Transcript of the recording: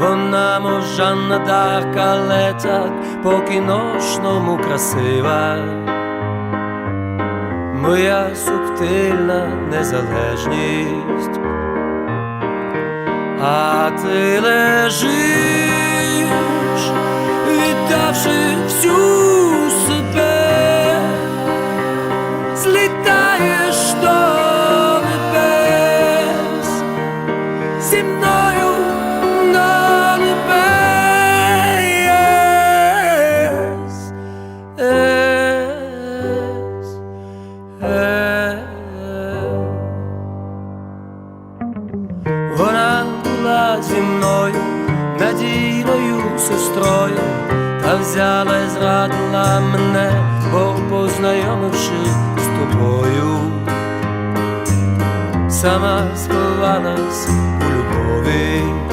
вона мов Жанна Дарк, але так по кіношному красива. Моя субтильна незалежність. А ти лежиш, віддавши всю себе, злітаєш до Ес, ес. Вона була зі мною, надійною та взяла і зрадила мене, бо познайомивши тобою, сама сховалась у любові.